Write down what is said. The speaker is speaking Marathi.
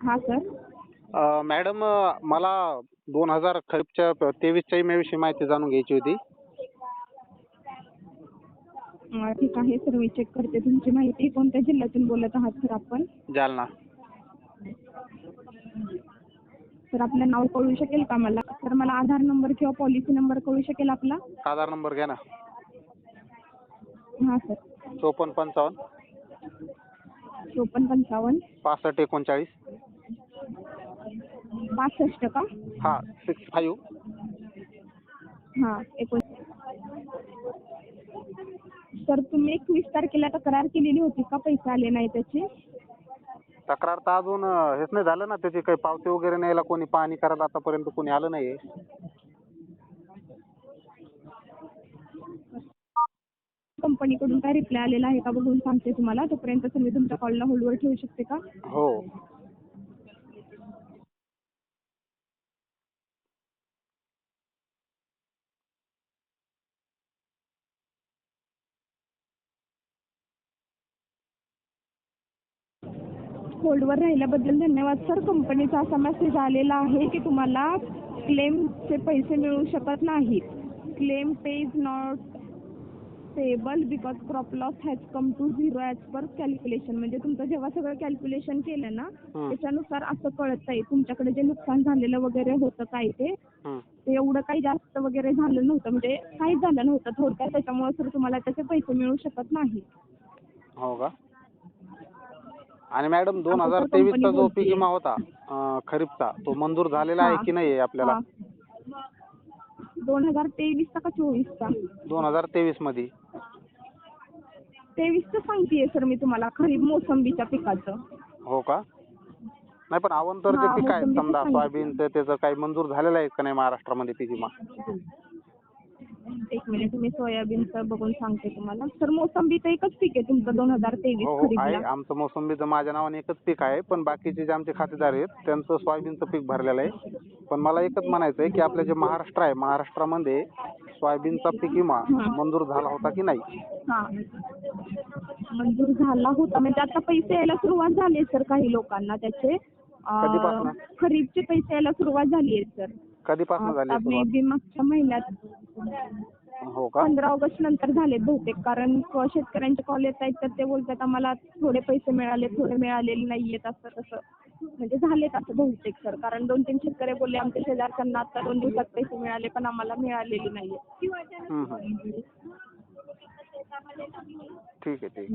हां सर मॅडम मला दोन हजार खरीपच्या तेवीसच्या विम्याविषयी माहिती जाणून घ्यायची होती. ठीक आहे सर मी चेक करते तुमची माहिती. कोणत्या जिल्ह्यातून बोलत आहात सर आपण? जालना. सर आपलं नाव कळू शकेल का मला? सर मला आधार नंबर किंवा पॉलिसी नंबर कळू शकेल आपला? आधार नंबर घ्या ना. हां सर चोपन्न पंचावन्न. चोपन्न पंचावन्न. पासष्ट एकोणचाळीस. पासष्ट का? हा सिक्स फाईव्ह हां एकोण सर तुम्ही एकवीस तारखेला तक्रार केलेली होती का? पैसे आले नाही त्याचे? तक्रार तर अजून अ, हेच नाही झालं ना त्याची काही पावती वगैरे न्यायला कोणी पाहणी करायला आतापर्यंत कोणी आलं नाही कंपनीकडून काय रिप्लाय आलेला आहे का? बघून सांगते तुम्हाला. तोपर्यंत तुम्ही तुमच्या कॉलला होल्डवर ठेवू शकते का? हो. होल्डवर राहिल्याबद्दल धन्यवाद. सर कंपनीचा असा मेसेज आलेला आहे की तुम्हाला क्लेमचे पैसे मिळू शकत नाहीत. Claim pay is not payable because crop loss has come to zero as per calculation म्हणजे तुमचं जेव्हा सगळं कॅल्क्युलेशन केलं ना. त्याच्यानुसार असं कळत आहे तुमच्याकडे जे नुकसान झालेलं वगैरे होतं काय ते एवढं काही जास्त वगैरे झालं नव्हतं. म्हणजे काहीच झालं नव्हतं थोडक्यात. त्याच्यामुळे सर तुम्हाला त्याचे पैसे मिळू शकत नाही हो का? आणि मॅडम दोन हजार तेवीसचा जो. पीक विमा होता अ, खरीपचा तो मंजूर झालेला आहे. की नाही आहे आपल्याला. दोन हजार तेवीसचा का चोवीसचा दोन हजार तेवीसमध्ये तेवीसचं सांगतेय सर मी तुम्हाला खरीप मोसंबीच्या पिकाचं हो का नाही पण अवंतरचे हा, पीक आहे मोसंबीचं समजा सांगितलं. सोयाबीनचं त्याचं काही मंजूर झालेलं आहे का नाही महाराष्ट्रामध्ये पीक विमा एक मिनिट मी सोयाबीनचं बघून सांगते तुम्हाला. सर मोसंबीचं एकच पीक आहे तुमचं दोन हजार तेवीस हो हो आहे. खरीपला आमचं मोसंबीचं माझ्या नावाने एकच पीक आहे पण बाकीचे जे आमचे खातेदार आहेत त्यांचं सोयाबीनचं पीक भरलेलं आहे. पण मला एकच म्हणायचं आहे की आपलं जे महाराष्ट्र आहे महाराष्ट्रामध्ये सोयाबीनचा पीक विमा. मंजूर झाला होता की नाही? हा. मंजूर झाला होता. म्हणजे आता पैसे यायला सुरुवात झाली आहे सर काही लोकांना त्याचे. अं, कधीपासनं? खरीपचे पैसे यायला सुरुवात झाली आहे सर. कधीपासून झाली आहे मे सुरुवात? बी मागच्या महिन्यात. हो का? पंधरा ऑगस्ट नंतर झालेत बहुतेक कारण शेतकऱ्यांचे कॉल येत आहेत तर ते बोलतात आम्हाला थोडे पैसे मिळाले थोडे मिळालेले नाहीयेत असं तसं. म्हणजे झालेत असं बहुतेक सर. कारण दोन तीन शेतकरी बोलले आमच्या शेजारच्यांना आता दोन दिवसात पैसे मिळाले पण आम्हाला मिळालेले नाहीये हम्म, हम्म. ठीक आहे ठीक आहे.